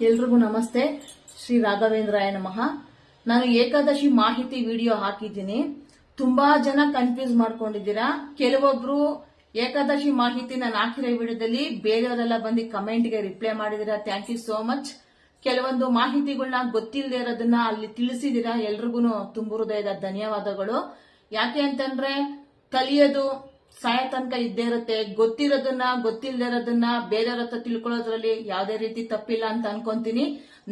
ಎಲ್ರಿಗೂ ನಮಸ್ತೆ. ಶ್ರೀ ರಾಘವೇಂದ್ರಾಯ ನಮಃ. ನಾನು ಏಕಾದಶಿ ಮಾಹಿತಿ ವಿಡಿಯೋ ಹಾಕಿದ್ದೀನಿ. ತುಂಬಾ ಜನ ಕನ್ಫ್ಯೂಸ್ ಮಾಡ್ಕೊಂಡಿದ್ದೀರಾ? ಕೆಲವೊಬ್ರು ಏಕಾದಶಿ ಮಾಹಿತಿ ನಾನು ಹಾಕಿರೋ ವಿಡಿಯೋದಲ್ಲಿ ಬೇರೆಯವರೆಲ್ಲ ಬಂದು ಕಮೆಂಟ್ಗೆ ರಿಪ್ಲೈ ಮಾಡಿದಿರಾ ಥ್ಯಾಂಕ್ ಯು ಸೋ ಮಚ್ ಕೆಲವೊಂದು ಮಾಹಿತಿಗಳನ್ನ ಗೊತ್ತಿಲ್ಲದೆ ಇರೋದನ್ನ ಅಲ್ಲಿ ತಿಳಿಸಿದಿರಾ ಎಲ್ರಿಗೂ ತುಂಬ ಹೃದಯದ ಧನ್ಯವಾದಗಳು. ಯಾಕೆ ಅಂತಂದ್ರೆ, ಕಲಿಯೋದು ಸಾಯ ತನಕ ಇದ್ದೇ ಇರುತ್ತೆ. ಗೊತ್ತಿರೋದನ್ನ ಗೊತ್ತಿಲ್ಲದೆ ಇರೋದನ್ನ ಬೇರೆಯವ್ರ ಹತ್ರ ತಿಳ್ಕೊಳ್ಳೋದ್ರಲ್ಲಿ ಯಾವುದೇ ರೀತಿ ತಪ್ಪಿಲ್ಲ ಅಂತ ಅನ್ಕೊಂತೀನಿ.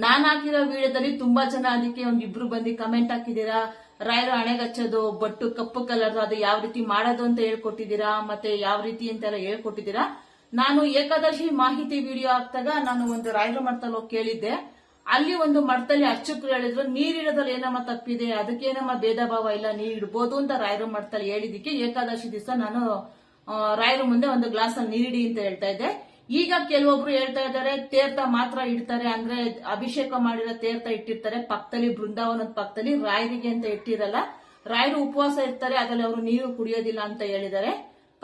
ನಾನ್ ಹಾಕಿರೋ ವಿಡಿಯೋದಲ್ಲಿ ತುಂಬಾ ಜನ ಅದಕ್ಕೆ ಒಂದ್ ಇಬ್ರು ಬಂದು ಕಮೆಂಟ್ ಹಾಕಿದೀರಾ ರಾಯರು ಹಣೆಗಚ್ಚೋದು ಬಟ್ಟು ಕಪ್ಪು ಕಲರ್ ಅದು ಯಾವ ರೀತಿ ಮಾಡೋದು ಅಂತ ಹೇಳ್ಕೊಟ್ಟಿದ್ದೀರಾ? ಮತ್ತೆ ಯಾವ ರೀತಿ ಅಂತೆಲ್ಲ ಹೇಳ್ಕೊಟ್ಟಿದ್ದೀರಾ? ನಾನು ಏಕಾದಶಿ ಮಾಹಿತಿ ವಿಡಿಯೋ ಹಾಕ್ದಾಗ ನಾನು ಒಂದು ರಾಯರ ಮಠದಲ್ಲಿ ಹೋಗಿ ಕೇಳಿದ್ದೆ. ಅಲ್ಲಿ ಒಂದು ಮಠದಲ್ಲಿ ಅರ್ಚಕರು ಹೇಳಿದ್ರು ನೀರಿಡೋದ್ರಲ್ಲಿ ಏನಮ್ಮ ತಪ್ಪಿದೆ? ಅದಕ್ಕೇನಮ್ಮ ಭೇದ ಭಾವ ಇಲ್ಲ? ನೀರು ಇಡ್ಬೋದು ಅಂತ ರಾಯರು ಮಠದಲ್ಲಿ ಹೇಳಿದಕ್ಕೆ ಏಕಾದಶಿ ದಿವಸ ನಾನು ರಾಯರು ಮುಂದೆ ಒಂದು ಗ್ಲಾಸ್ ನೀರಿಡಿ ಅಂತ ಹೇಳ್ತಾ ಇದ್ದೆ. ಈಗ ಕೆಲವೊಬ್ರು ಹೇಳ್ತಾ ಇದ್ದಾರೆ, ತೀರ್ಥ ಮಾತ್ರ ಇಡ್ತಾರೆ. ಅಂದ್ರೆ ಅಭಿಷೇಕ ಮಾಡಿರೋ ತೀರ್ಥ ಇಟ್ಟಿರ್ತಾರೆ. ಪಕ್ಕದಲ್ಲಿ ಬೃಂದಾವನದ ಪಕ್ಕದಲ್ಲಿ ರಾಯರಿಗೆ ಅಂತ ಇಟ್ಟಿರಲ್ಲ. ರಾಯರು ಉಪವಾಸ ಇರ್ತಾರೆ, ಅದರಲ್ಲಿ ಅವರು ನೀರು ಕುಡಿಯೋದಿಲ್ಲ ಅಂತ ಹೇಳಿದ್ದಾರೆ.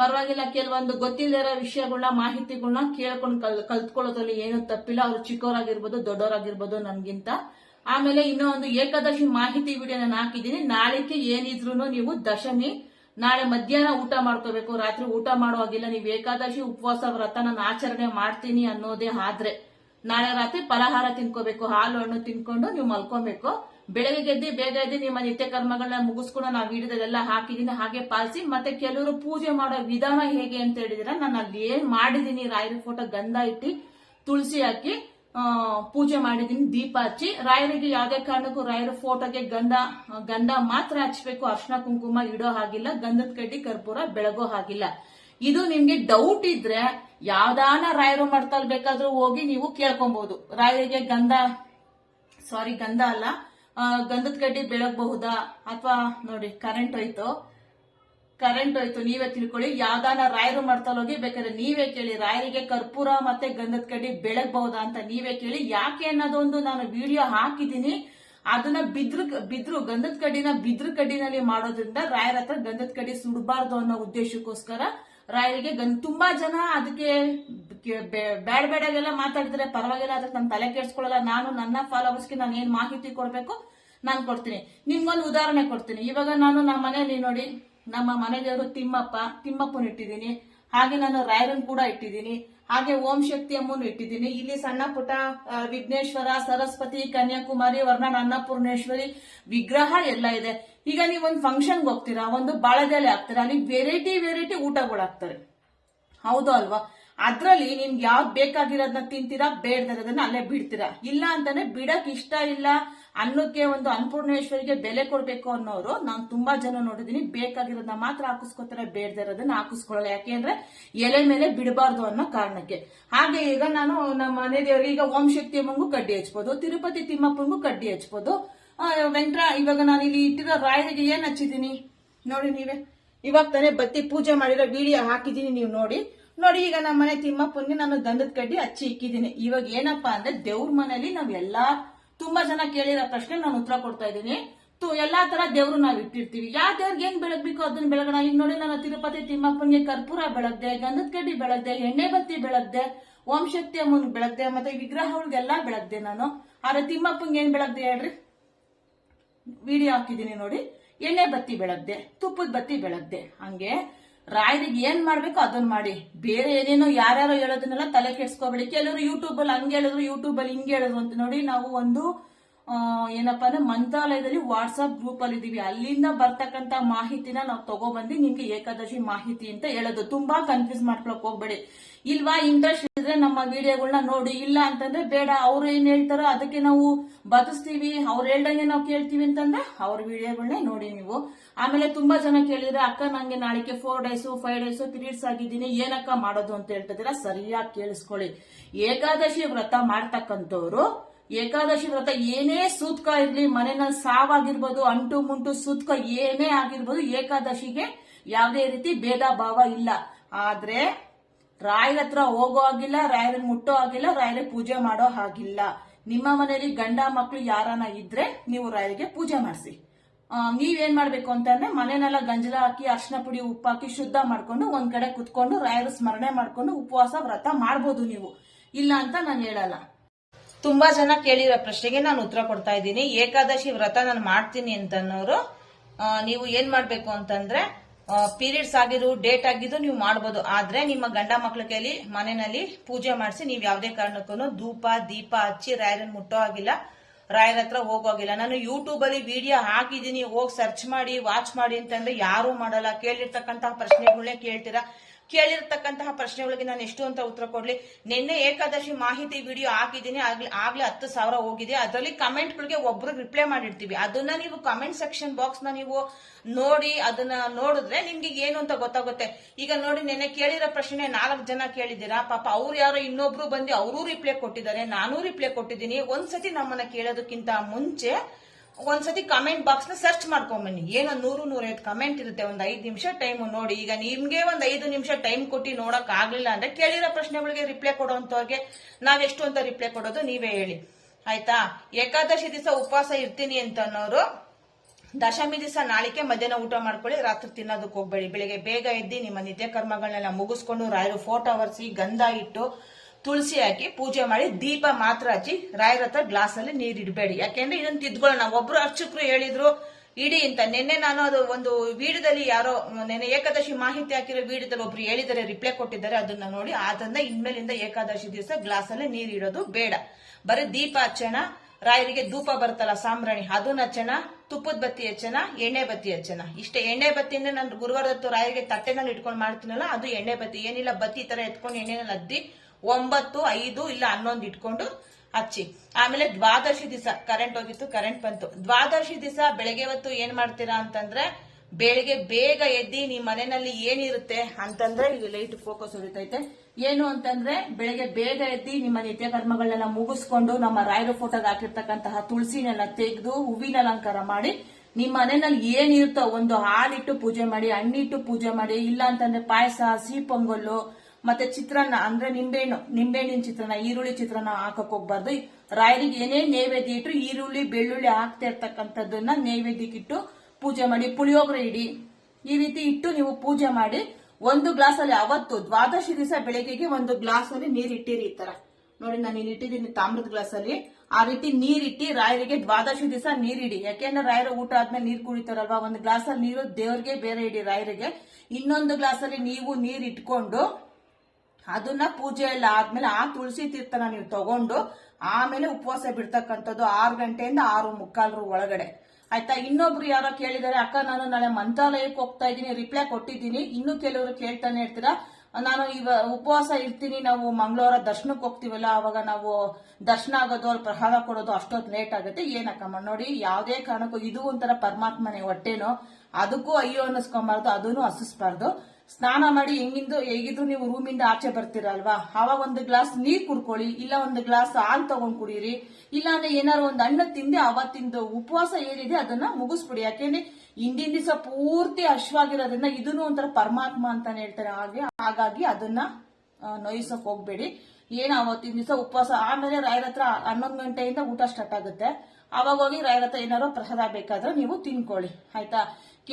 ಪರವಾಗಿಲ್ಲ, ಕೆಲವೊಂದು ಗೊತ್ತಿಲ್ಲದಿರೋ ವಿಷಯಗಳನ್ನ ಮಾಹಿತಿಗಳನ್ನ ಕೇಳ್ಕೊಂಡು ಕಲ್, ಕಲ್ತ್ಕೊಳ್ಳೋದ್ರಲ್ಲಿ ಏನು ತಪ್ಪಿಲ್ಲ. ಅವ್ರು ಚಿಕ್ಕವರಾಗಿರ್ಬೋದು, ದೊಡ್ಡವರಾಗಿರ್ಬೋದು ನನ್ಗಿಂತ. ಆಮೇಲೆ ಇನ್ನೂ ಒಂದು ಏಕಾದಶಿ ಮಾಹಿತಿ ವಿಡಿಯೋ ನಾನು ಹಾಕಿದ್ದೀನಿ. ನಾಳೆಗೆ ಏನಿದ್ರು ನೀವು ದಶಮಿ, ನಾಳೆ ಮಧ್ಯಾಹ್ನ ಊಟ ಮಾಡ್ಕೋಬೇಕು. ರಾತ್ರಿ ಊಟ ಮಾಡುವಾಗಿಲ್ಲ ನೀವು ಏಕಾದಶಿ ಉಪವಾಸ ವ್ರತ ನಾನು ಆಚರಣೆ ಮಾಡ್ತೀನಿ ಅನ್ನೋದೇ ಆದ್ರೆ, ನಾಳೆ ರಾತ್ರಿ ಫಲಹಾರ ತಿನ್ಕೋಬೇಕು. ಹಾಲು ಹಣ್ಣು ತಿನ್ಕೊಂಡು ನೀವು ಮಲ್ಕೊಬೇಕು. ಬೆಳಗ್ಗೆ ಎದ್ದು ಬೇಗ ಎದ್ದು ನಿಮ್ಮ ನಿತ್ಯ ಕರ್ಮಗಳನ್ನ ಮುಗಿಸ್ಕೊಂಡು ನಾವು ವಿಡಿಯೋದಲ್ಲೆಲ್ಲ ಹಾಕಿದೀನಿ ಹಾಗೆ ಪಾಲಿಸಿ ಮತ್ತೆ ಕೆಲವರು ಪೂಜೆ ಮಾಡೋ ವಿಧಾನ ಹೇಗೆ ಅಂತ ಹೇಳಿದಿರ ನಾನು ಅಲ್ಲಿ ಏನ್ ಮಾಡಿದೀನಿ, ರಾಯರ ಫೋಟೋ ಗಂಧ ಇಟ್ಟು ತುಳಸಿ ಹಾಕಿ ಪೂಜೆ ಮಾಡಿದೀನಿ, ದೀಪ ಹಚ್ಚಿ, ರಾಯರಿಗೆ ಯಾವುದೇ ಕಾರಣಕ್ಕೂ ರಾಯರ ಫೋಟೋಗೆ ಗಂಧ ಗಂಧ ಮಾತ್ರ ಹಚ್ಬೇಕು, ಅರ್ಶನ ಕುಂಕುಮ ಇಡೋ ಹಾಗಿಲ್ಲ, ಗಂಧದ ಕಡ್ಡಿ, ಕರ್ಪೂರ ಬೆಳಗೋ ಹಾಗಿಲ್ಲ. ಇದು ನಿಮ್ಗೆ ಡೌಟ್ ಇದ್ರೆ ಯಾವ್ದಾನ ರಾಯರು ಮಾಡ್ತಾ ಬೇಕಾದ್ರೂ ಹೋಗಿ ನೀವು ಕೇಳ್ಕೊಬಹುದು ರಾಯರಿಗೆ ಗಂಧ ಸಾರಿ ಗಂಧ ಅಲ್ಲ ಗಂಧದ ಕಡ್ಡಿ ಬೆಳಗಬಹುದಾ? ಅಥವಾ ನೋಡಿ ಕರೆಂಟ್ ಹೋಯ್ತು? ಕರೆಂಟ್ ಹೋಯ್ತು, ನೀವೇ ತಿಳ್ಕೊಳ್ಳಿ. ಯಾವ್ದಾನ ರಾಯರು ಹೋಗಿ, ಬೇಕಾದ್ರೆ ನೀವೇ ಕೇಳಿ. ರಾಯರಿಗೆ ಕರ್ಪೂರ ಮತ್ತೆ ಗಂಧದ ಕಡ್ಡಿ ಬೆಳಗಬಹುದಾ ಅಂತ ನೀವೇ ಕೇಳಿ. ಯಾಕೆ ಅನ್ನೋದೊಂದು ನಾನು ವಿಡಿಯೋ ಹಾಕಿದ್ದೀನಿ. ಅದನ್ನ ಬಿದ್ರು ಬಿದ್ರು, ಗಂಧದ ಕಡ್ಡಿನ ಬಿದ್ರು ಕಡ್ಡಿನಲ್ಲಿ ಮಾಡೋದ್ರಿಂದ ರಾಯರ ಹತ್ರ ಗಂಧದ ಕಡ್ಡಿ ಸುಡಬಾರ್ದು ಅನ್ನೋ ಉದ್ದೇಶಕ್ಕೋಸ್ಕರ ರಾಯರಿಗೆ ಗನ್ ತುಂಬಾ ಜನ ಅದಕ್ಕೆ ಬೇಡ ಬೇಡಾಗೆಲ್ಲ ಮಾತಾಡಿದ್ರೆ ಪರವಾಗಿಲ್ಲ, ಅದಕ್ಕೆ ನಾನು ತಲೆ ಕೆಡ್ಸ್ಕೊಳ್ಳಲ್ಲ. ನಾನು ನನ್ನ ಫಾಲೋವರ್ಸ್ಗೆ ನಾನು ಏನ್ ಮಾಹಿತಿ ಕೊಡ್ಬೇಕು ನಾನು ಕೊಡ್ತೀನಿ. ನಿಮ್ಗೊಂದು ಉದಾಹರಣೆ ಕೊಡ್ತೀನಿ. ಇವಾಗ ನಾನು ನಮ್ಮ ಮನೆಯಲ್ಲಿ ನೋಡಿ, ನಮ್ಮ ಮನೆ ದೇವರು ತಿಮ್ಮಪ್ಪ, ತಿಮ್ಮಪ್ಪನ ಇಟ್ಟಿದ್ದೀನಿ. ಹಾಗೆ ನಾನು ರಾಯರನ್ ಕೂಡ ಇಟ್ಟಿದ್ದೀನಿ. ಹಾಗೆ ಓಂ ಶಕ್ತಿ ಅಮ್ಮನ್ನು ಇಟ್ಟಿದ್ದೀನಿ. ಇಲ್ಲಿ ಸಣ್ಣ ಪುಟ ವಿಘ್ನೇಶ್ವರ, ಸರಸ್ವತಿ, ಕನ್ಯಾಕುಮಾರಿ, ವರ್ಣ, ಅನ್ನಪೂರ್ಣೇಶ್ವರಿ ವಿಗ್ರಹ ಎಲ್ಲ ಇದೆ. ಈಗ ನೀವು ಒಂದು ಫಂಕ್ಷನ್ಗೆ ಹೋಗ್ತೀರಾ? ಒಂದು ಬಾಳೆದೆಲೆ ಹಾಕ್ತೀರಾ? ಅಲ್ಲಿ ವೆರೈಟಿ ವೆರೈಟಿ ಊಟಗಳು ಹಾಕ್ತಾರೆ ಹೌದು ಅಲ್ವಾ? ಅದ್ರಲ್ಲಿ ನಿಮ್ಗೆ ಯಾವ್ದು ಬೇಕಾಗಿರೋದನ್ನ ತಿಂತೀರಾ, ಬೇಡದಿರೋದನ್ನ ಅಲ್ಲೇ ಬಿಡ್ತೀರಾ. ಇಲ್ಲ ಅಂತಾನೆ ಬಿಡಕ್ ಇಷ್ಟ ಇಲ್ಲ ಅನ್ನಕ್ಕೆ ಒಂದು ಅನ್ನಪೂರ್ಣೇಶ್ವರಿಗೆ ಬೆಲೆ ಕೊಡ್ಬೇಕು ಅನ್ನೋರು ನಾನು ತುಂಬಾ ಜನ ನೋಡಿದೀನಿ ಬೇಕಾಗಿರೋದನ್ನ ಮಾತ್ರ ಹಾಕಿಸ್ಕೊತಾರೆ, ಬೇಡದಿರೋದನ್ನ ಹಾಕಿಸ್ಕೊಳ್ಳಲ್ಲ. ಯಾಕೆಂದ್ರೆ ಎಲೆ ಮೇಲೆ ಬಿಡಬಾರ್ದು ಅನ್ನೋ ಕಾರಣಕ್ಕೆ. ಹಾಗೆ ಈಗ ನಾನು ನಮ್ಮ ಮನೆ ದೇವರಿಗೆ ಈಗ ಓಂ ಶಕ್ತಿ ಅಮ್ಮಂಗೂ ಕಡ್ಡಿ ಹಚ್ಬೋದು, ತಿರುಪತಿ ತಿಮ್ಮಪ್ಪಂಗೂ ಕಡ್ಡಿ ಹಚ್ಬೋದು. ವೆಂಕಟ, ಇವಾಗ ನಾನು ಇಲ್ಲಿ ಇಟ್ಟಿರೋ ರಾಯರಿಗೆ ಏನ್ ಹಚ್ಚಿದೀನಿ ನೋಡಿ ನೀವೇ. ಇವಾಗ ತಾನೇ ಬತ್ತಿ ಪೂಜೆ ಮಾಡಿರೋ ವಿಡಿಯೋ ಹಾಕಿದೀನಿ ನೀವು ನೋಡಿ. ನೋಡಿ, ಈಗ ನಮ್ಮ ಮನೆ ತಿಮ್ಮಪ್ಪನ್ಗೆ ನಾನು ಗಂಧದ ಕಡ್ಡಿ ಹಚ್ಚಿ ಇಕ್ಕಿದ್ದೀನಿ. ಇವಾಗ ಏನಪ್ಪಾ ಅಂದ್ರೆ ದೇವ್ರ ಮನೇಲಿ ನಾವ್ ಎಲ್ಲಾ ತುಂಬಾ ಜನ ಕೇಳಿರೋ ಪ್ರಶ್ನೆ ನಾನು ಉತ್ತರ ಕೊಡ್ತಾ ಇದ್ದೀನಿ. ಎಲ್ಲಾ ತರ ದೇವ್ರು ನಾವ್ ಇಟ್ಟಿರ್ತೀವಿ. ಯಾವ ದೇವ್ರಿಗೆ ಏನ್ ಬೆಳಗ್ಬೇಕು ಅದನ್ನ ಬೆಳಗಣ. ಈಗ ನೋಡಿ, ನಾನು ತಿರುಪತಿ ತಿಮ್ಮಪ್ಪನ್ಗೆ ಕರ್ಪೂರ ಬೆಳಗ್ದೆ, ಗಂಧದ ಕಡ್ಡಿ ಬೆಳಗ್ದೆ, ಎಣ್ಣೆ ಬತ್ತಿ ಬೆಳಗ್ದೆ, ಓಂ ಶಕ್ತಿ ಅಮ್ಮನ್ ಬೆಳಗ್ದೆ, ಮತ್ತೆ ವಿಗ್ರಹಗಳಿಗೆಲ್ಲ ಬೆಳಗ್ದೆ ನಾನು. ಆದ್ರೆ ತಿಮ್ಮಪ್ಪನ್ಗೆ ಏನ್ ಬೆಳಗ್ದೆ ಹೇಳ್ರಿ? ವಿಡಿಯೋ ಹಾಕಿದ್ದೀನಿ ನೋಡಿ. ಎಣ್ಣೆ ಬತ್ತಿ ಬೆಳಗ್ದೆ, ತುಪ್ಪದ ಬತ್ತಿ ಬೆಳಗ್ದೆ. ಹಂಗೆ ರಾಯರಿಗೆ ಏನ್ ಮಾಡ್ಬೇಕು ಅದನ್ನ ಮಾಡಿ. ಬೇರೆ ಏನೇನೋ ಯಾರ್ಯಾರೋ ಹೇಳೋದನ್ನೆಲ್ಲ ತಲೆ ಕೆಡ್ಸ್ಕೋಬೇಡಿ. ಕೆಲವರು ಯೂಟ್ಯೂಬ್ ಅಲ್ಲಿ ಹಂಗೆ ಹೇಳಿದ್ರು ಯೂಟ್ಯೂಬ್ ಅಲ್ಲಿ ಹಿಂಗೆ ಹೇಳಿದ್ರು ಅಂತ ನೋಡಿ ನಾವು ಒಂದು ಏನಪ್ಪಾ ಅಂದ್ರೆ ಮಂತ್ರಾಲಯದಲ್ಲಿ ವಾಟ್ಸ್ಆಪ್ ಗ್ರೂಪ್ ಅಲ್ಲಿ ಇದೀವಿ. ಅಲ್ಲಿಂದ ಬರ್ತಕ್ಕಂತ ಮಾಹಿತಿನ ನಾವು ತಗೊಬಂದು ನಿಮ್ಗೆ ಏಕಾದಶಿ ಮಾಹಿತಿ ಅಂತ ಹೇಳೋದು. ತುಂಬಾ ಕನ್ಫ್ಯೂಸ್ ಮಾಡ್ಕೊಳಕ್ ಹೋಗ್ಬೇಡಿ. ಇಲ್ವಾ ಇಂಟ್ರೆಸ್ಟ್ ಇದ್ರೆ ನಮ್ಮ ವಿಡಿಯೋಗಳನ್ನ ನೋಡಿ. ಇಲ್ಲ ಅಂತಂದ್ರೆ ಬೇಡ. ಅವ್ರು ಏನ್ ಹೇಳ್ತಾರೋ ಅದಕ್ಕೆ ನಾವು ಬದಸ್ತೀವಿ. ಅವ್ರು ಹೇಳ್ದಂಗೆ ನಾವು ಕೇಳ್ತೀವಿ ಅಂತಂದ್ರೆ ಅವ್ರ ವಿಡಿಯೋಗಳನ್ನೇ ನೋಡಿ ನೀವು. ಆಮೇಲೆ ತುಂಬಾ ಜನ ಕೇಳಿದ್ರೆ, ಅಕ್ಕ, ನಂಗೆ ನಾಳೆಗೆ four days five days periods ಆಗಿದ್ದೀನಿ. ಏನಕ್ಕ ಮಾಡೋದು? ಅಂತ ಹೇಳ್ತಿದ್ದೀರಾ, ಸರಿಯಾಗಿ ಕೇಳಿಸ್ಕೊಳ್ಳಿ. ಏಕಾದಶಿ ವ್ರತ ಮಾಡ್ತಕ್ಕಂಥವ್ರು ಏಕಾದಶಿ ವ್ರತ ಏನೇ ಸೂತ್ಕ ಇರ್ಲಿ ಮನೆಯಲ್ಲಿ ಸಾವಾಗಿರ್ಬೋದು, ಅಂಟು ಮುಂಟು ಸೂತ್ಕ ಏನೇ ಆಗಿರ್ಬೋದು, ಏಕಾದಶಿಗೆ ಯಾವುದೇ ರೀತಿ ಭೇದ ಭಾವ ಇಲ್ಲ. ಆದ್ರೆ, ರಾಯರ ಹತ್ರ ಹೋಗೋ ಆಗಿಲ್ಲ ರಾಯರ ಮುಟ್ಟೋ ಆಗಿಲ್ಲ ರಾಯರ ಪೂಜೆ ಮಾಡೋ ಹಾಗಿಲ್ಲ. ನಿಮ್ಮ ಮನೆಯಲ್ಲಿ ಗಂಡ ಮಕ್ಕಳು ಯಾರನ ಇದ್ರೆ ನೀವು ರಾಯರಿಗೆ ಪೂಜೆ ಮಾಡಿಸಿ. ನೀವೇನ್ ಮಾಡ್ಬೇಕು ಅಂತಂದ್ರೆ ಮನೆನೆಲ್ಲ ಗಂಜಲ ಹಾಕಿ ಅರ್ಶಿನ ಪುಡಿ ಉಪ್ಪು ಹಾಕಿ ಶುದ್ಧ ಮಾಡ್ಕೊಂಡು ಒಂದ್ ಕಡೆ ಕುತ್ಕೊಂಡು ರಾಯರ ಸ್ಮರಣೆ ಮಾಡ್ಕೊಂಡು ಉಪವಾಸ ವ್ರತ ಮಾಡ್ಬೋದು ನೀವು. ಇಲ್ಲ ಅಂತ ನಾನು ಹೇಳಲ್ಲ. ತುಂಬಾ ಜನ ಕೇಳಿರೋ ಪ್ರಶ್ನೆಗೆ ನಾನು ಉತ್ತರ ಕೊಡ್ತಾ ಇದ್ದೀನಿ. ಏಕಾದಶಿ ವ್ರತ ನಾನು ಮಾಡ್ತೀನಿ ಅಂತನ್ನೋರು ನೀವು ಏನ್ ಮಾಡ್ಬೇಕು ಅಂತಂದ್ರೆ ಪೀರಿಯಡ್ಸ್ ಆಗಿರೋ ಡೇಟ್ ಆಗಿದ್ದು ನೀವು ಮಾಡ್ಬೋದು. ಆದ್ರೆ ನಿಮ್ಮ ಗಂಡ ಮಕ್ಳ ಕೈಲಿ, ಮನೆಯಲ್ಲಿ ಪೂಜೆ ಮಾಡಿಸಿ ನೀವು ಯಾವ್ದೇ ಕಾರಣಕ್ಕೂ ಧೂಪ, ದೀಪ ಹಚ್ಚಿ ರಾಯರನ್ನು ಮುಟ್ಟೋ ಆಗಿಲ್ಲ ರಾಯರ ಹತ್ರ ಹೋಗೋಗಿಲ್ಲ ನಾನು ಯೂಟ್ಯೂಬ್ ಅಲ್ಲಿ ವಿಡಿಯೋ ಹಾಕಿದೀನಿ ಹೋಗಿ ಸರ್ಚ್ ಮಾಡಿ ವಾಚ್ ಮಾಡಿ ಅಂತಂದ್ರೆ ಯಾರು ಮಾಡಲ್ಲ. ಕೇಳಿರ್ತಕ್ಕಂತಹ ಪ್ರಶ್ನೆಗಳನ್ನೇ ಕೇಳ್ತೀರಾ? ಕೇಳಿರ್ತಕ್ಕಂತಹ ಪ್ರಶ್ನೆಗಳಿಗೆ ನಾನು ಎಷ್ಟು ಅಂತ ಉತ್ತರ ಕೊಡ್ಲಿ. ನಿನ್ನೆ ಏಕಾದಶಿ ಮಾಹಿತಿ ವಿಡಿಯೋ ಹಾಕಿದ್ದೀನಿ ಆಗ್ಲಿ ಆಗ್ಲೇ ಹತ್ತು ಸಾವಿರ ಹೋಗಿದೆ. ಅದರಲ್ಲಿ ಕಮೆಂಟ್ಗಳಿಗೆ ಒಬ್ರು ರಿಪ್ಲೈ ಮಾಡಿರ್ತೀವಿ. ಅದನ್ನ ನೀವು ಕಮೆಂಟ್ ಸೆಕ್ಷನ್ ಬಾಕ್ಸ್ನ ನೀವು ನೋಡಿ, ಅದನ್ನ ನೋಡಿದ್ರೆ ನಿಮ್ಗೆ ಏನು ಅಂತ ಗೊತ್ತಾಗುತ್ತೆ. ಈಗ ನೋಡಿ, ನಿನ್ನೆ ಕೇಳಿರೋ ಪ್ರಶ್ನೆ ನಾಲ್ಕು ಜನ ಕೇಳಿದ್ದೀರಾ? ಪಾಪ ಅವ್ರು ಯಾರೋ ಇನ್ನೊಬ್ರು ಬಂದು ಅವರು ರಿಪ್ಲೈ ಕೊಟ್ಟಿದ್ದಾರೆ. ನಾನು ರಿಪ್ಲೈ ಕೊಟ್ಟಿದ್ದೀನಿ. ಒಂದ್ಸತಿ ನಮ್ಮನ್ನ ಕೇಳೋದಕ್ಕಿಂತ ಮುಂಚೆ ಒಂದ್ಸತಿ ಕಮೆಂಟ್ ಬಾಕ್ಸ್ನ ಸರ್ಚ್ ಮಾಡ್ಕೊಂಬನ್ನಿ ಏನೋ ನೂರು, ನೂರೈವತ್ತು ಕಮೆಂಟ್ ಇರುತ್ತೆ. ಒಂದ್ ಐದು ನಿಮಿಷ ಟೈಮ್ ನೋಡಿ. ಈಗ ನಿಮ್ಗೆ ಒಂದ್ ಐದು ನಿಮಿಷ ಟೈಮ್ ಕೊಟ್ಟು ನೋಡಕ್ ಆಗ್ಲಿಲ್ಲ ಅಂದ್ರೆ ಕೇಳಿರೋ ಪ್ರಶ್ನೆಗಳಿಗೆ ರಿಪ್ಲೈ ಕೊಡೋಂತವ್ರಿಗೆ ನಾವೆಷ್ಟು ಅಂತ ರಿಪ್ಲೈ ಕೊಡೋದು ನೀವೇ ಹೇಳಿ. ಆಯ್ತಾ? ಏಕಾದಶಿ ದಿವಸ ಉಪವಾಸ ಇರ್ತೀನಿ ಅಂತ ಅನ್ನೋರು ದಶಮಿ ದಿವಸ ನಾಳಿಕೆ ಮಧ್ಯಾಹ್ನ ಊಟ ಮಾಡ್ಕೊಳ್ಳಿ, ರಾತ್ರಿ ತಿನ್ನೋದಕ್ಕೆ ಹೋಗ್ಬೇಡಿ. ಬೆಳಿಗ್ಗೆ ಬೇಗ ಎದ್ದು ನಿಮ್ಮ ನಿತ್ಯ ಕರ್ಮಗಳನ್ನೆಲ್ಲ ಮುಗಿಸ್ಕೊಂಡು ರಾಯರು ಫೋಟೋ ಒರೆಸಿ ಗಂಧ ಇಟ್ಟು ತುಳಸಿ ಹಾಕಿ ಪೂಜೆ ಮಾಡಿ ದೀಪ ಮಾತ್ರ ಹಚ್ಚಿ ರಾಯರ ಹತ್ರ ಗ್ಲಾಸ್ ಅಲ್ಲಿ ನೀರ್ ಇಡಬೇಡಿ. ಯಾಕೆಂದ್ರೆ ಇದನ್ನ ತಿದ್ಕೊಳ್ಳೋಣ. ಒಬ್ರು ಅರ್ಚಕರು ಹೇಳಿದ್ರು, ಇಡಿ ಅಂತ. ನಿನ್ನೆ ನಾನು ಅದು ಒಂದು ವಿಡಿಯೋದಲ್ಲಿ ಯಾರೋ, ನೆನ್ನೆ ಏಕಾದಶಿ ಮಾಹಿತಿ ಹಾಕಿರೋ ವಿಡಿಯೋದಲ್ಲಿ ಒಬ್ರು ಹೇಳಿದ್ದಾರೆ ರಿಪ್ಲೈ ಕೊಟ್ಟಿದ್ದಾರೆ, ಅದನ್ನ ನೋಡಿ. ಅದನ್ನ ಇನ್ಮೇಲಿಂದ ಏಕಾದಶಿ ದಿವಸ ಗ್ಲಾಸ್ ಅಲ್ಲಿ ನೀರ್ ಇಡೋದು ಬೇಡ. ಬರೀ ದೀಪ ಹಚ್ಚೋಣ, ರಾಯರಿಗೆ ಧೂಪ ಬರುತ್ತಲ್ಲ ಸಾಂಬ್ರಾಣಿ, ಅದನ್ನ ಹಚ್ಚೋಣ, ತುಪ್ಪದ ಬತ್ತಿ ಹಚ್ಚೋಣ, ಎಣ್ಣೆ ಬತ್ತಿ ಹಚ್ಚೋಣ. ಇಷ್ಟೇ ಎಣ್ಣೆ ಬತ್ತಿಯಿಂದ ನಾನು ಗುರುವಾರದತ್ತು ರಾಯರಿಗೆ ತಟ್ಟೆನಲ್ಲಿ ಇಟ್ಕೊಂಡು ಮಾಡ್ತೀನಲ್ಲ, ಅದು ಎಣ್ಣೆ ಬತ್ತಿ. ಏನಿಲ್ಲ, ಬತ್ತಿ ತರ ಎತ್ಕೊಂಡು ಎಣ್ಣೆನಲ್ಲಿ ಅದ್ದಿ ಒಂಬತ್ತು, ಐದು, ಇಲ್ಲ ಹನ್ನೊಂದು ಇಟ್ಕೊಂಡು ಹಚ್ಚಿ. ಆಮೇಲೆ ದ್ವಾದಶಿ ದಿವಸ ಕರೆಂಟ್ ಹೋಗಿತ್ತು ಕರೆಂಟ್ ಬಂತು. ದ್ವಾದಶಿ ದಿವಸ ಬೆಳಗ್ಗೆ ಹೊತ್ತು ಏನ್ ಮಾಡ್ತೀರಾ ಅಂತಂದ್ರೆ, ಬೆಳಿಗ್ಗೆ ಬೇಗ ಎದ್ದಿ ನಿಮ್ ಮನೆಯಲ್ಲಿ ಏನಿರುತ್ತೆ ಅಂತಂದ್ರೆ ಈಗ ಲೈಟ್ ಫೋಕಸ್ ಹೊಡಿತೈತೆ ಏನು ಅಂತಂದ್ರೆ, ಬೆಳಗ್ಗೆ ಬೇಗ ಎದ್ದಿ ನಿಮ್ಮ ನಿತ್ಯ ಕರ್ಮಗಳನ್ನೆಲ್ಲ ಮುಗಿಸ್ಕೊಂಡು ನಮ್ಮ ರಾಯರ ಫೋಟೋಗೆ ಹಾಕಿರ್ತಕ್ಕಂತಹ ತುಳಸಿನೆಲ್ಲ ತೆಗೆದು ಹೂವಿನ ಅಲಂಕಾರ ಮಾಡಿ ನಿಮ್ಮ ಮನೆಯಲ್ಲಿ ಏನಿರುತ್ತೋ ಒಂದು ಹಾಲಿಟ್ಟು ಪೂಜೆ ಮಾಡಿ, ಹಣ್ಣಿಟ್ಟು ಪೂಜೆ ಮಾಡಿ, ಇಲ್ಲ ಅಂತಂದ್ರೆ ಪಾಯಸ, ಸಿಹಿ, ಪೊಂಗಲ್ಲು ಮತ್ತೆ ಚಿತ್ರಾನ್ನ ಅಂದ್ರೆ ನಿಂಬೆಹಣ್ಣು. ನಿಂಬೆಹಣ್ಣಿನ ಚಿತ್ರಾನ್ನ, ಈರುಳ್ಳಿ ಚಿತ್ರಾನ್ನ ಹಾಕಕ್ ಹೋಗ್ಬಾರ್ದು. ರಾಯರಿಗೆ ಏನೇ ನೈವೇದ್ಯ ಇಟ್ರು ಈರುಳ್ಳಿ, ಬೆಳ್ಳುಳ್ಳಿ ಹಾಕ್ತಾ ಇರ್ತಕ್ಕಂಥದ್ದನ್ನ ನೈವೇದ್ಯಕ್ಕಿಟ್ಟು ಪೂಜೆ ಮಾಡಿ. ಪುಳಿಯೋಗರೆ ಇಡಿ. ಈ ರೀತಿ ಇಟ್ಟು ನೀವು ಪೂಜೆ ಮಾಡಿ. ಒಂದು ಗ್ಲಾಸ್ ಅಲ್ಲಿ ಅವತ್ತು ದ್ವಾದಶಿ ದಿವಸ ಬೆಳಗ್ಗೆಗೆ ಒಂದು ಗ್ಲಾಸ್ ಅಲ್ಲಿ ನೀರ್ ಇಟ್ಟಿರಿ ಈ ತರ. ನೋಡಿ, ನಾನು ಇಲ್ಲಿ ಇಟ್ಟಿದ್ದೀನಿ ತಾಮ್ರದ ಗ್ಲಾಸ್ ಅಲ್ಲಿ ಆ ರೀತಿ ನೀರಿಟ್ಟಿ ರಾಯರಿಗೆ ದ್ವಾದಶಿ ದಿವಸ ನೀರಿಡಿ ಯಾಕೆಂದ್ರೆ ರಾಯರ ಊಟ ಆದ್ಮೇಲೆ ನೀರ್ ಕುಡಿತಾರಲ್ವಾ? ಒಂದು ಗ್ಲಾಸ್ ಅಲ್ಲಿ ನೀರು ದೇವ್ರಿಗೆ ಬೇರೆ ಇಡಿ ರಾಯರಿಗೆ. ಇನ್ನೊಂದು ಗ್ಲಾಸ್ ಅಲ್ಲಿ ನೀವು ನೀರ್ ಇಟ್ಕೊಂಡು ಅದನ್ನ ಪೂಜೆ ಎಲ್ಲ ಆದ್ಮೇಲೆ ಆ ತುಳಸಿ ತೀರ್ಥನ ನೀವು ತಗೊಂಡು ಆಮೇಲೆ ಉಪವಾಸ ಬಿಡ್ತಕ್ಕಂಥದ್ದು ಆರು ಗಂಟೆಯಿಂದ ಆರು ಮುಕ್ಕಾಲ್ರು ಒಳಗಡೆ. ಆಯ್ತಾ? ಇನ್ನೊಬ್ರು ಯಾರೋ ಕೇಳಿದಾರೆ ಅಕ್ಕ, ನಾನು ನಾಳೆ ಮಂತ್ರಾಲಯಕ್ಕೆ ಹೋಗ್ತಾ ಇದ್ದೀನಿ ರಿಪ್ಲೈ ಕೊಟ್ಟಿದ್ದೀನಿ. ಇನ್ನು ಕೆಲವರು ಕೇಳ್ತಾನೆ ಇರ್ತೀರಾ? ನಾನು ಇವ ಉಪವಾಸ ಇರ್ತೀನಿ, ನಾವು ಮಂಗಳವಾರ ದರ್ಶನಕ್ಕೆ ಹೋಗ್ತೀವಲ್ಲ, ಅವಾಗ ನಾವು ದರ್ಶನ ಆಗೋದು, ಅಲ್ಲಿ ಪ್ರಹಾರ ಕೊಡೋದು ಅಷ್ಟೊತ್ತು ಲೇಟ್ ಆಗುತ್ತೆ. ಏನಕ್ಕಮ್ಮ ನೋಡಿ, ಯಾವುದೇ ಕಾರಣಕ್ಕೂ ಇದು ಒಂಥರ ಪರಮಾತ್ಮನೇ ಹೊಟ್ಟೆನೋ, ಅದಕ್ಕೂ ಅಯ್ಯೋ ಅನ್ನಿಸ್ಕೊಂಬಾರ್ದು ಅದನ್ನು ಹಸಿಸ್ಬಾರ್ದು ಸ್ನಾನ ಮಾಡಿ ಹೆಂಗಿಂದು ಹೇಗಿದ್ರು ನೀವು ರೂಮಿಂದ ಆಚೆ ಬರ್ತೀರಲ್ವಾ? ಆವಾಗ ಒಂದು ಗ್ಲಾಸ್ ನೀರ್ ಕುಡ್ಕೊಳ್ಳಿ, ಇಲ್ಲ ಒಂದು ಗ್ಲಾಸ್ ಹಾಲು ತಗೊಂಡ್ ಕುಡೀರಿ ಇಲ್ಲ ಅಂದ್ರೆ ಏನಾರು ಒಂದು ಹಣ್ಣು ತಿಂದೆ ಅವತ್ತಿಂದು ಉಪವಾಸ ಏನಿದೆ ಅದನ್ನ ಮುಗಿಸ್ಬಿಡಿ. ಯಾಕೆಂದ್ರೆ ಹಿಂದಿನ ದಿವಸ ಪೂರ್ತಿ ಅಶ್ವಾಗಿರೋದ್ರಿಂದ ಇದನ್ನು ಒಂಥರ ಪರಮಾತ್ಮ ಅಂತಾನೆ ಹೇಳ್ತಾರೆ. ಹಾಗೆ, ಹಾಗಾಗಿ ಅದನ್ನ ನೋಯಿಸೋಕೆ ಹೋಗ್ಬೇಡಿ. ಏನು ಅವತ್ತಿನ ದಿವಸ ಉಪವಾಸ? ಆಮೇಲೆ ರಾಯರ ಹತ್ರ ಹನ್ನೊಂದು ಗಂಟೆಯಿಂದ ಊಟ ಸ್ಟಾರ್ಟ್ ಆಗುತ್ತೆ. ಅವಾಗ ಹೋಗಿ ರಾಯರ ಹತ್ರ ಏನಾರು ಪ್ರಸಾದ ಬೇಕಾದ್ರೆ ನೀವು ತಿನ್ಕೊಳ್ಳಿ. ಆಯ್ತಾ?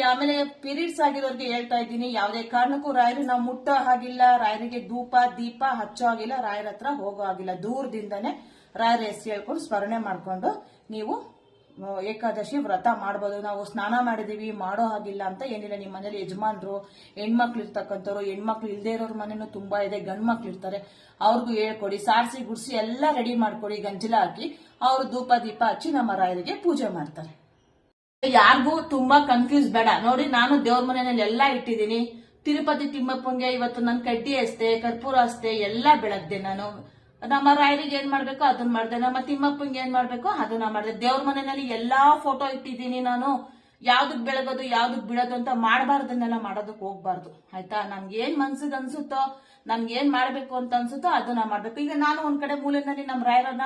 ಆಮೇಲೆ ಪೀರಿಯಡ್ಸ್ ಆಗಿರೋರಿಗೆ ಹೇಳ್ತಾ ಇದ್ದೀನಿ, ಯಾವುದೇ ಕಾರಣಕ್ಕೂ ರಾಯರನ್ನ ಮುಟ್ಟೋ ಹಾಗಿಲ್ಲ. ರಾಯರಿಗೆ ಧೂಪ, ದೀಪ ಹಚ್ಚೋ ಆಗಿಲ್ಲ ರಾಯರ ಹತ್ರ ಹೋಗೋ ಆಗಿಲ್ಲ ದೂರದಿಂದನೇ ರಾಯರ ಹೆಸರು ಹೇಳ್ಕೊಂಡು ಸ್ಮರಣೆ ಮಾಡಿಕೊಂಡು ನೀವು ಏಕಾದಶಿ ವ್ರತ ಮಾಡ್ಬೋದು. ನಾವು ಸ್ನಾನ ಮಾಡಿದೀವಿ ಮಾಡೋ ಹಾಗಿಲ್ಲ ಅಂತ ಏನಿಲ್ಲ. ನಿಮ್ಮ ಮನೇಲಿ ಯಜಮಾನ್ರು, ಹೆಣ್ಮಕ್ಳು ಇರ್ತಕ್ಕಂಥವ್ರು, ಹೆಣ್ಮಕ್ಳು ಇಲ್ಲದೆ ಇರೋರ್ ಮನೇನು ತುಂಬಾ ಇದೆ ಗಂಡು ಮಕ್ಳು ಇರ್ತಾರೆ, ಅವ್ರಿಗೂ ಹೇಳ್ಕೊಡಿ. ಸಾರಿಸಿ ಗುಡ್ಸಿ ಎಲ್ಲ ರೆಡಿ ಮಾಡ್ಕೊಡಿ, ಗಂಜಲ ಹಾಕಿ. ಅವರು ಧೂಪ, ದೀಪ ಹಚ್ಚಿ ನಮ್ಮ ರಾಯರಿಗೆ ಪೂಜೆ ಮಾಡ್ತಾರೆ. ಯಾರಿಗೂ ತುಂಬಾ ಕನ್ಫ್ಯೂಸ್ ಬೇಡ. ನೋಡಿ, ನಾನು ದೇವ್ರ ಮನೆಯಲ್ಲಿ ಎಲ್ಲ ಇಟ್ಟಿದ್ದೀನಿ. ತಿರುಪತಿ ತಿಮ್ಮಪ್ಪಂಗೆ ಇವತ್ತು ನನ್ ಕಡ್ಡಿ ಹಸ್ತೆ ಕರ್ಪೂರ ಹಸ್ತೆ ಎಲ್ಲ ಬೆಳಗ್ದೆ ನಾನು. ನಮ್ಮ ರಾಯರಿಗೆ ಏನ್ ಮಾಡ್ಬೇಕು? ಅದನ್ನ ಮಾಡ್ದೆ. ನಮ್ಮ ತಿಮ್ಮಪ್ಪಂಗೆ ಏನ್ ಮಾಡ್ಬೇಕು? ಅದನ್ನ ಮಾಡ್ದೆ. ದೇವ್ರ ಮನೆಯಲ್ಲಿ ಎಲ್ಲಾ ಫೋಟೋ ಇಟ್ಟಿದ್ದೀನಿ ನಾನು. ಯಾವ್ದಕ್ ಬೆಳಗೋದು, ಯಾವ್ದಕ್ ಬಿಡೋದು ಅಂತ ಮಾಡಬಾರ್ದನ್ನೆಲ್ಲ ಮಾಡೋದಕ್ ಹೋಗ್ಬಾರ್ದು. ಆಯ್ತಾ? ನಮ್ಗೆ ಏನ್ ಮನ್ಸದ್ ಅನ್ಸುತ್ತೋ, ನಮ್ಗೆ ಏನ್ ಮಾಡ್ಬೇಕು ಅಂತ ಅನ್ಸುತ್ತೋ ಅದನ್ನ ಮಾಡ್ಬೇಕು. ಈಗ ನಾನು ಒಂದ್ ಕಡೆ ಮೂಲೆನಲ್ಲಿ ನಮ್ ರಾಯರನ್ನ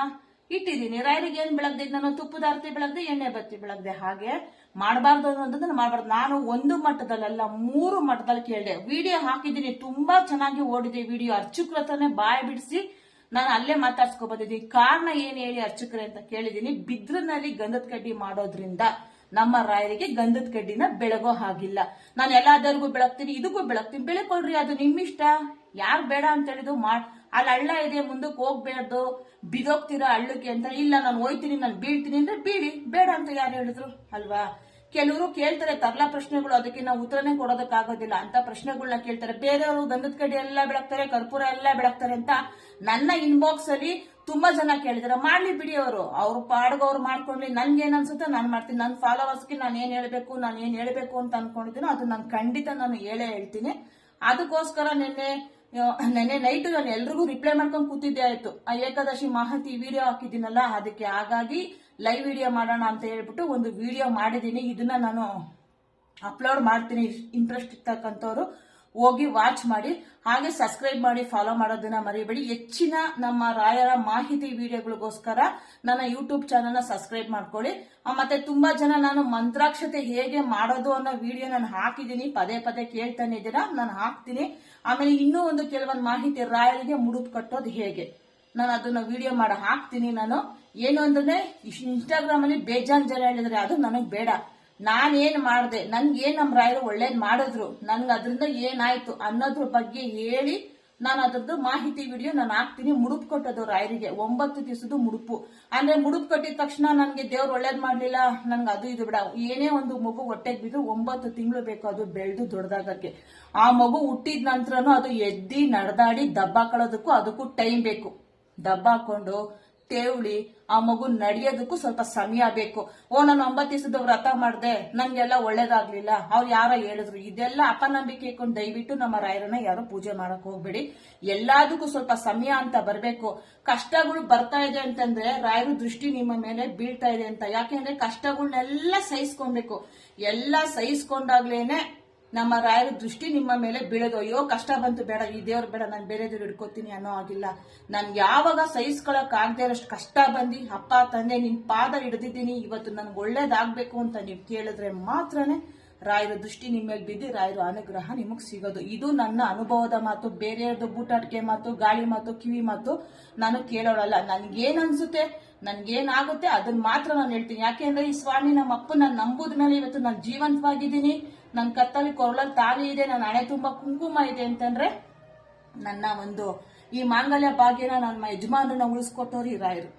ಇಟ್ಟಿದ್ದೀನಿ. ರಾಯರಿಗೆ ಏನ್ ಬೆಳಗ್ದೆ ನಾನು ತುಪ್ಪದ ಆರತಿ ಬೆಳಗ್ದೆ ಎಣ್ಣೆ ಬತ್ತಿ ಬೆಳಗ್ದೆ ಹಾಗೆ ಮಾಡಬಾರ್ದು ಅನ್ನೋದನ್ನ ಮಾಡಬಾರ್ದು. ನಾನು ಒಂದು ಮಟ್ಟದಲ್ಲ ಮೂರು ಮಟ್ಟದಲ್ಲಿ ಕೇಳಿದೆ. ವಿಡಿಯೋ ಹಾಕಿದ್ದೀನಿ. ತುಂಬಾ ಚೆನ್ನಾಗಿ ಓಡಿದೆ ವಿಡಿಯೋ. ಅರ್ಚಕ್ರ ಹತ್ರನೇ ಬಾಯ್ ಬಿಡಿಸಿ ನಾನು ಅಲ್ಲೇ ಮಾತಾಡ್ಸ್ಕೊ ಕಾರಣ ಏನ್ ಹೇಳಿ ಅರ್ಚಕ್ರೆ ಅಂತ ಕೇಳಿದೀನಿ ಬಿದ್ರನಲ್ಲಿ ಗಂಧದ ಕಡ್ಡಿ ಮಾಡೋದ್ರಿಂದ ನಮ್ಮ ರಾಯರಿಗೆ ಗಂಧದ ಕಡ್ಡಿನ ಬೆಳಗೋ ಹಾಗಿಲ್ಲ. ನಾನು ಎಲ್ಲಾದರಿಗೂ ಬೆಳಗ್ತೀನಿ, ಇದಕ್ಕೂ ಬೆಳಗ್ತೀನಿ. ಬೆಳಕೊಳ್ರಿ, ಅದು ನಿಮ್ಮಿಷ್ಟ. ಯಾರು ಬೇಡ ಅಂತ ಹೇಳಿದ್ರು ಅಲ್ಲಿ ಹಳ್ಳ ಇದೆ, ಮುಂದಕ್ಕೆ ಹೋಗ್ಬೇಡ್ದು ಬಿದೋಗ್ತೀರಾ ಹಳ್ಳಕ್ಕೆ ಅಂತ? ಇಲ್ಲ, ನಾನು ಹೋಯ್ತೀನಿ, ನಾನು ಬೀಳ್ತೀನಿ ಅಂದ್ರೆ ಬೀಳಿ. ಬೇಡ ಅಂತ ಯಾರು ಹೇಳಿದ್ರು? ಅಲ್ವಾ? ಕೆಲವರು ಕೇಳ್ತಾರೆ ತರ್ಲಾ ಪ್ರಶ್ನೆಗಳು, ಅದಕ್ಕೆ ನಾವು ಉತ್ತರನೇ ಕೊಡೋದಕ್ಕಾಗೋದಿಲ್ಲ ಅಂತ ಪ್ರಶ್ನೆಗಳನ್ನ ಕೇಳ್ತಾರೆ. ಬೇರೆಯವರು ಗಂಧದ ಕಡೆ ಎಲ್ಲ ಬೆಳಗ್ತಾರೆ, ಕರ್ಪೂರ ಎಲ್ಲ ಬೆಳಗ್ತಾರೆ ಅಂತ ನನ್ನ ಇನ್ಬಾಕ್ಸ್ ಅಲ್ಲಿ ತುಂಬಾ ಜನ ಕೇಳಿದಾರೆ. ಮಾಡ್ಲಿ ಬಿಡಿ ಅವರು. ಅವ್ರ ಪಾಡ್ಗ ಅವ್ರು ಮಾಡ್ಕೊಂಡ್ಲಿ. ನನ್ಗೆ ಏನ್ ಅನ್ಸುತ್ತೆ ನಾನು ಮಾಡ್ತೀನಿ. ನನ್ನ ಫಾಲೋವರ್ಸ್ಗೆ ನಾನು ಏನ್ ಹೇಳ್ಬೇಕು, ನಾನು ಏನ್ ಹೇಳ್ಬೇಕು ಅಂತ ಅನ್ಕೊಂಡಿದ್ದೀನೋ, ಅದು ನಾನು ಖಂಡಿತ ನಾನು ಹೇಳೇ ಹೇಳ್ತೀನಿ. ಅದಕ್ಕೋಸ್ಕರ ನಿನ್ನೆ ನೆನ್ನೆ ನೈಟ್ ನಾನು ಎಲ್ರಿಗೂ ರಿಪ್ಲೈ ಮಾಡ್ಕೊಂಡು ಕೂತಿದ್ದೆ ಆಯ್ತು. ಆ ಏಕಾದಶಿ ಮಾಹಿತಿ ವಿಡಿಯೋ ಹಾಕಿದ್ದೀನಲ್ಲ, ಅದಕ್ಕೆ ಹಾಗಾಗಿ ಲೈವ್ ವಿಡಿಯೋ ಮಾಡೋಣ ಅಂತ ಹೇಳ್ಬಿಟ್ಟು ಒಂದು ವಿಡಿಯೋ ಮಾಡಿದ್ದೀನಿ. ಇದನ್ನ ನಾನು ಅಪ್ಲೋಡ್ ಮಾಡ್ತೀನಿ ಇಂಟ್ರೆಸ್ಟ್ ಇರ್ತಕ್ಕಂಥವ್ರು. ಹೋಗಿ ವಾಚ್ ಮಾಡಿ, ಹಾಗೆ ಸಬ್ಸ್ಕ್ರೈಬ್ ಮಾಡಿ ಫಾಲೋ ಮಾಡೋದನ್ನ ಮರಿಬೇಡಿ. ಹೆಚ್ಚಿನ ನಮ್ಮ ರಾಯರ ಮಾಹಿತಿ ವಿಡಿಯೋಗಳಿಗೋಸ್ಕರ ನನ್ನ ಯೂಟ್ಯೂಬ್ ಚಾನಲ್ನ ಸಬ್ಸ್ಕ್ರೈಬ್ ಮಾಡ್ಕೊಳ್ಳಿ. ಮತ್ತೆ ತುಂಬಾ ಜನ ನಾನು ಮಂತ್ರಾಕ್ಷತೆ ಹೇಗೆ ಮಾಡೋದು ಅನ್ನೋ ವಿಡಿಯೋ ನಾನು ಹಾಕಿದ್ದೀನಿ. ಪದೇ ಪದೇ ಕೇಳ್ತಾನೆ ಇದ್ದೀರಾ, ನಾನು ಹಾಕ್ತೀನಿ. ಆಮೇಲೆ ಇನ್ನೂ ಒಂದು ಕೆಲವೊಂದು ಮಾಹಿತಿ ರಾಯರಿಗೆ ಮುಡುಪು ಕಟ್ಟೋದು ಹೇಗೆ? ನಾನು ಅದನ್ನ ವಿಡಿಯೋ ಮಾಡಿ ಹಾಕ್ತೀನಿ ನಾನು. ಏನು ಅಂದ್ರೆ ಇನ್ಸ್ಟಾಗ್ರಾಮ್ ಅಲ್ಲಿ ಬೇಜಾನ್ ಜನ ಹೇಳಿದ್ರೆ ಅದು ನನಗ್ ಬೇಡ. ನಾನೇನ್ ಮಾಡಿದೆ? ಏನ್ ನಮ್ ರಾಯರು ಒಳ್ಳೇದ್ ಮಾಡಿದ್ರು? ನನ್ಗೆ ಅದ್ರಿಂದ ಏನಾಯ್ತು ಅನ್ನೋದ್ರ ಬಗ್ಗೆ ಹೇಳಿ ನಾನು ಅದ್ರದ್ದು ಮಾಹಿತಿ ವಿಡಿಯೋ ನಾನು ಹಾಕ್ತೀನಿ ಮುಡುಪು ಕೊಟ್ಟದು ರಾಯರಿಗೆ. ಒಂಬತ್ತು ದಿವಸದ ಮುಡುಪು. ಅಂದ್ರೆ ಮುಡುಪು ಕಟ್ಟಿದ ತಕ್ಷಣ ನನ್ಗೆ ದೇವ್ರು ಒಳ್ಳೇದ್ ಮಾಡ್ಲಿಲ್ಲ. ನಂಗೆ ಅದು ಇದು ಬಿಡ. ಏನೇ ಒಂದು ಮಗು ಹೊಟ್ಟೆಗೆ ಬಿದ್ದು ಒಂಬತ್ತು ತಿಂಗಳು ಬೇಕು ಅದು ಬೆಳೆದು ದೊಡ್ಡದಾಗಕ್ಕೆ ಆ ಮಗು ಹುಟ್ಟಿದ ನಂತರನು ಅದು ಎದ್ದಿ ನಡೆದಾಡಿ ದಬ್ಬಾಕೊಳ್ಳೋದಕ್ಕೂ ಅದಕ್ಕೂ ಟೈಮ್ ಬೇಕು. ದಬ್ಬ ಹಾಕೊಂಡು ತೇವಳಿ ಆ ಮಗು ನಡೆಯೋದಕ್ಕೂ ಸ್ವಲ್ಪ ಸಮಯ ಬೇಕು. ಓ, ನಾನು ಒಂಬತ್ತು ದಿವಸದ ವ್ರತ ಮಾಡಿದೆ. ನನ್ಗೆಲ್ಲ ಒಳ್ಳೇದಾಗ್ಲಿಲ್ಲ. ಅವ್ರು ಯಾರೋ ಹೇಳಿದ್ರು. ಇದೆಲ್ಲ ಅಪನಂಬಿಕೆ ಇಕೊಂಡು ದಯವಿಟ್ಟು ನಮ್ಮ ರಾಯರನ್ನ ಯಾರು ಪೂಜೆ ಮಾಡಕ್ ಹೋಗ್ಬೇಡಿ. ಎಲ್ಲದಕ್ಕೂ ಸ್ವಲ್ಪ ಸಮಯ ಅಂತ ಬರಬೇಕು. ಕಷ್ಟಗಳು ಬರ್ತಾ ಇದೆ ಅಂತಂದ್ರೆ ರಾಯರು ದೃಷ್ಟಿ ನಿಮ್ಮ ಮೇಲೆ ಬೀಳ್ತಾ ಇದೆ ಅಂತ. ಯಾಕೆಂದ್ರೆ ಕಷ್ಟಗಳನ್ನೆಲ್ಲ ಸಹಿಸ್ಕೊಬೇಕು. ಎಲ್ಲ ಸಹಿಸ್ಕೊಂಡಾಗ್ಲೇನೆ ನಮ್ಮ ರಾಯರ ದೃಷ್ಟಿ ನಿಮ್ಮ ಮೇಲೆ ಬೀಳೋದು. ಅಯ್ಯೋ, ಕಷ್ಟ ಬಂತು ಬೇಡ, ಈ ದೇವ್ರು ಬೇಡ, ನಾನು ಬೇರೆ ದೇವ್ರು ಹಿಡ್ಕೋತೀನಿ ಅನ್ನೋ ಆಗಿಲ್ಲ ನಾನು ಯಾವಾಗ ಸಹಿಸ್ಕೊಳಕ್ ಆಗದೆ ಇರೋಷ್ಟು ಕಷ್ಟ ಬಂದು ಅಪ್ಪ, ತಂದೆ, ನಿನ್ ಪಾದ ಹಿಡಿದಿದ್ದೀನಿ, ಇವತ್ತು ನನ್ಗೆ ಒಳ್ಳೇದಾಗ್ಬೇಕು ಅಂತ ನೀವು ಕೇಳಿದ್ರೆ ಮಾತ್ರನೇ ರಾಯರ ದೃಷ್ಟಿ ನಿಮ್ಮ ಮೇಲೆ ಬಿದ್ದು ರಾಯರ ಅನುಗ್ರಹ ನಿಮಗೆ ಸಿಗೋದು. ಇದು ನನ್ನ ಅನುಭವದ ಮಾತು ಬೇರೆಯವ್ರದ್ದು ಬೂಟಾಟಿಕೆ ಮಾತು, ಗಾಳಿ ಮಾತು, ಕಿವಿ ಮಾತು ನಾನು ಕೇಳೋಳಲ್ಲ. ನನ್ಗೇನ್ ಅನ್ಸುತ್ತೆ ನನ್ಗೇನಾಗುತ್ತೆ ಅದನ್ನ ಮಾತ್ರ ನಾನು ಹೇಳ್ತೀನಿ. ಯಾಕೆಂದ್ರೆ ಈ ಸ್ವಾಮಿ ನಮ್ಮ ಅಪ್ಪ ನಾನು ನಂಬುದ ಮೇಲೆ ಇವತ್ತು ನಾನು ಜೀವಂತವಾಗಿದ್ದೀನಿ. ನನ್ನ ಕತ್ತಲ್ಲಿ ಕೊರಳಲ್ಲಿ ತಾಳಿ ಇದೆ ನನ್ನ ಹಣೆ ತುಂಬಾ ಕುಂಕುಮ ಇದೆ ಅಂತಂದ್ರೆ ನನ್ನ ಒಂದು ಈ ಮಾಂಗಲ್ಯ ಭಾಗ್ಯನ ನನ್ನ ಯಜಮಾನರನ್ನ ಉಳಿಸ್ಕೊಟ್ಟವ್ರು ಈ ರಾಯರು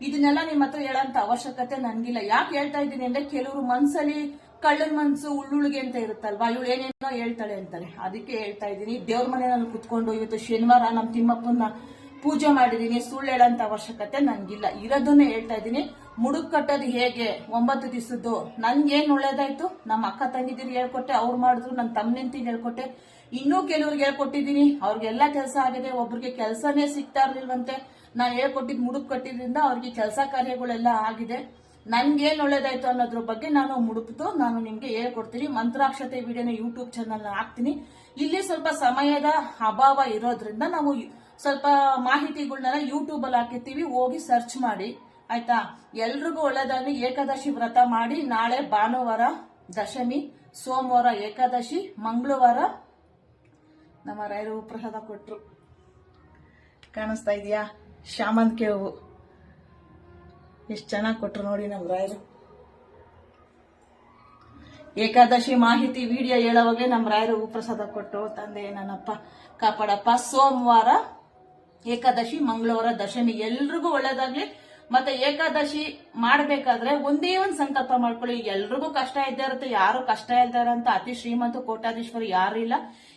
ಇದನ್ನೆಲ್ಲ ನಿಮ್ಮ ಹತ್ರ ಹೇಳೋಂಥ ಅವಶ್ಯಕತೆ ನನ್ಗಿಲ್ಲ. ಯಾಕೆ ಹೇಳ್ತಾ ಇದ್ದೀನಿ ಅಂದ್ರೆ ಕೆಲವರು ಮನ್ಸಲ್ಲಿ ಕಳ್ಳನ ಮನ್ಸು ಉಳ್ಳುಳ್ಗೆ ಅಂತ ಇರುತ್ತಲ್ವಾ? ಇವಳು ಏನೇನೋ ಹೇಳ್ತಾಳೆ ಅಂತಾರೆ ಅದಕ್ಕೆ ಹೇಳ್ತಾ ಇದ್ದೀನಿ. ದೇವ್ರ ಮನೆಯಲ್ಲಿ ಕುತ್ಕೊಂಡು ಇವತ್ತು ಶನಿವಾರ ನಮ್ಮ ತಿಮ್ಮಪ್ಪನ ಪೂಜೆ ಮಾಡಿದೀನಿ. ಸುಳ್ಳು ಹೇಳಂತ ಅವಶ್ಯಕತೆ ನನ್ಗಿಲ್ಲ. ಇರೋದನ್ನೇ ಹೇಳ್ತಾ ಇದ್ದೀನಿ. ಮುಡುಕ್ ಕಟ್ಟೋದು ಹೇಗೆ ಒಂಬತ್ತು ದಿವಸದ್ದು? ನನ್ಗೇನು ಒಳ್ಳೇದಾಯ್ತು? ನಮ್ಮ ಅಕ್ಕ ತಂಗಿದಿರು ಹೇಳ್ಕೊಟ್ಟೆ, ಅವ್ರು ಮಾಡಿದ್ರು ನನ್ನ ತಮ್ಮನಿಂತಿ ಹೇಳ್ಕೊಟ್ಟೆ. ಇನ್ನೂ ಕೆಲವ್ರಿಗೆ ಹೇಳ್ಕೊಟ್ಟಿದ್ದೀನಿ ಅವ್ರಿಗೆಲ್ಲ ಕೆಲಸ ಆಗಿದೆ, ಒಬ್ರಿಗೆ ಕೆಲಸನೇ ಸಿಗ್ತಾ ಇರ್ಲಿಲ್ವಂತೆ. ನಾನು ಹೇಳ್ಕೊಟ್ಟಿದ್ದು ಮುಡುಕ್ ಕಟ್ಟಿದ್ರಿಂದ ಅವ್ರಿಗೆ ಕೆಲಸ ಕಾರ್ಯಗಳೆಲ್ಲ ಆಗಿದೆ. ನನ್ಗೇನು ಒಳ್ಳೇದಾಯ್ತು ಅನ್ನೋದ್ರ ಬಗ್ಗೆ ನಾನು ಮುಡುಪ್ತು ನಾನು ನಿಮ್ಗೆ ಹೇಳ್ಕೊಡ್ತೀನಿ. ಮಂತ್ರಾಕ್ಷತೆ ವಿಡಿಯೋನ ಯೂಟ್ಯೂಬ್ ಚಾನಲ್ ಹಾಕ್ತೀನಿ. ಇಲ್ಲಿ ಸ್ವಲ್ಪ ಸಮಯದ ಅಭಾವ ಇರೋದ್ರಿಂದ ನಾವು ಸ್ವಲ್ಪ ಮಾಹಿತಿಗಳನ್ನೆಲ್ಲ ಯೂಟ್ಯೂಬಲ್ಲಿ ಹಾಕಿರ್ತೀವಿ, ಹೋಗಿ ಸರ್ಚ್ ಮಾಡಿ. ಆಯ್ತಾ? ಎಲ್ರಿಗೂ ಒಳ್ಳೇದಾಗಲಿ. ಏಕಾದಶಿ ವ್ರತ ಮಾಡಿ ನಾಳೆ ಭಾನುವಾರ ದಶಮಿ, ಸೋಮವಾರ ಏಕಾದಶಿ, ಮಂಗಳವಾರ ನಮ್ಮ ರಾಯರು ಪ್ರಸಾದ ಕೊಟ್ರು. ಕಾಣಿಸ್ತಾ ಇದೆಯಾ? ಶಾಮಂತಿಗೆ ಹೂವು ಎಷ್ಟು ಚೆನ್ನಾಗಿ ಕೊಟ್ರು ನೋಡಿ ನಮ್ಮ ರಾಯರು. ಏಕಾದಶಿ ಮಾಹಿತಿ ವಿಡಿಯೋ ಹೇಳೋವಾಗೆ ನಮ್ಮ ರಾಯರು ಪ್ರಸಾದ ಕೊಟ್ಟು, ತಂದೆ ನನ್ನಪ್ಪ, ಕಾಪಾಡಪ್ಪ. ಸೋಮವಾರ ಏಕಾದಶಿ, ಮಂಗಳವಾರ ದಶಮಿ. ಎಲ್ರಿಗೂ ಒಳ್ಳೇದಾಗ್ಲಿ. ಮತ್ತೆ ಏಕಾದಶಿ ಮಾಡ್ಬೇಕಾದ್ರೆ ಒಂದೇ ಒಂದು ಸಂಕಲ್ಪ ಮಾಡ್ಕೊಳ್ಳಿ. ಎಲ್ರಿಗೂ ಕಷ್ಟ ಇದ್ದೇ ಇರುತ್ತೆ, ಯಾರು ಕಷ್ಟ ಇದ್ದಾರೆ ಅಂತ ಅತಿ ಶ್ರೀಮಂತ ಕೋಟಾಧೀಶ್ವರ ಯಾರು ಇಲ್ಲ.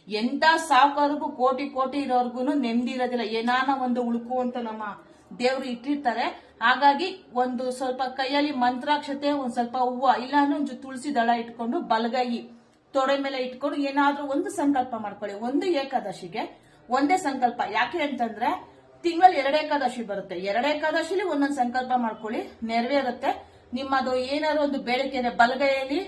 ಎಂತ ಸಾವುಕಾರರಿಗೂ ಕೋಟಿ ಕೋಟಿ ಇರೋರ್ಗು ನೆಮ್ಮದಿ ಇರೋದಿಲ್ಲ. ಏನಾನ ಒಂದು ಉಳುಕು ಅಂತ ನಮ್ಮ ದೇವ್ರು ಇಟ್ಟಿರ್ತಾರೆ. ಹಾಗಾಗಿ ಒಂದು ಸ್ವಲ್ಪ ಕೈಯಲ್ಲಿ ಮಂತ್ರಾಕ್ಷತೆ, ಒಂದ್ ಸ್ವಲ್ಪ ಹೂವು, ಇಲ್ಲ ಅಂದ್ರೆ ಒಂದು ತುಳಸಿ ದಳ ಇಟ್ಕೊಂಡು, ಬಲಗೈ ತೊಡೆ ಮೇಲೆ ಇಟ್ಕೊಂಡು ಏನಾದ್ರೂ ಒಂದು ಸಂಕಲ್ಪ ಮಾಡ್ಕೊಳ್ಳಿ. ಒಂದು ಏಕಾದಶಿಗೆ ಒಂದೇ ಸಂಕಲ್ಪ. ಯಾಕೆ ಅಂತಂದ್ರೆ ತಿಂಗಳಲ್ಲಿ ಎರಡು ಏಕಾದಶಿ ಬರುತ್ತೆ. ಎರಡು ಏಕಾದಶಿಲಿ ಒಂದೊಂದು ಸಂಕಲ್ಪ ಮಾಡ್ಕೊಳ್ಳಿ. ನೆರವೇರುತ್ತೆ ನಿಮ್ಮದು ಏನಾದ್ರು ಒಂದು ಬೇಡಿಕೆ ಇದೆ, ಬಲಗೈಯಲ್ಲಿ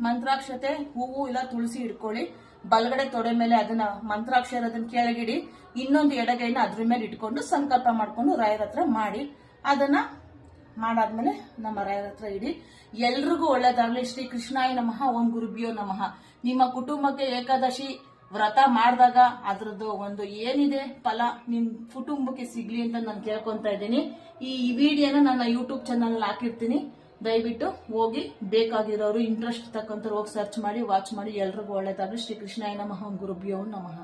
ಮಂತ್ರಾಕ್ಷತೆ, ಹೂವು ಇಲ್ಲ ತುಳಸಿ ಇಟ್ಕೊಳ್ಳಿ. ಬಲಗಡೆ ತೊಡೆ ಮೇಲೆ ಅದನ್ನ ಮಂತ್ರಾಕ್ಷರ ಅದನ್ನ ಕೆಳಗಿಡಿ, ಇನ್ನೊಂದು ಎಡಗೈನ ಅದ್ರ ಮೇಲೆ ಇಟ್ಕೊಂಡು ಸಂಕಲ್ಪ ಮಾಡ್ಕೊಂಡು ರಾಯರ ಹತ್ರ ಮಾಡಿ. ಅದನ್ನ ಮಾಡಾದ್ಮೇಲೆ ನಮ್ಮ ರಾಯರ ಹತ್ರ ಇಡಿ. ಎಲ್ರಿಗೂ ಒಳ್ಳೇದಾಗ್ಲಿ. ಶ್ರೀ ಕೃಷ್ಣಾಯ ನಮಃ, ಓಂ ಗುರುಬಿಯೋ ನಮಃ. ನಿಮ್ಮ ಕುಟುಂಬಕ್ಕೆ ಏಕಾದಶಿ ವ್ರತ ಮಾಡಿದಾಗ ಅದ್ರದ್ದು ಒಂದು ಏನಿದೆ ಫಲ ನಿಮ್ ಕುಟುಂಬಕ್ಕೆ ಸಿಗ್ಲಿ ಅಂತ ನಾನು ಕೇಳ್ಕೊಂತ ಇದ್ದೀನಿ. ಈ ವಿಡಿಯೋನ ನನ್ನ ಯೂಟ್ಯೂಬ್ ಚಾನಲ್ ಹಾಕಿರ್ತೀನಿ. ದಯವಿಟ್ಟು ಹೋಗಿ ಬೇಕಾಗಿರೋರು ಇಂಟ್ರೆಸ್ಟ್ ತಕ್ಕಂತ ಹೋಗಿ ಸರ್ಚ್ ಮಾಡಿ ವಾಚ್ ಮಾಡಿ, ಎಲ್ರಿಗೂ ಒಳ್ಳೇದಾಗ್ಲಿ. ಶ್ರೀ ಕೃಷ್ಣಾಯ ನಮಃ, ಗುರುಭ್ಯೋ ನಮಃ.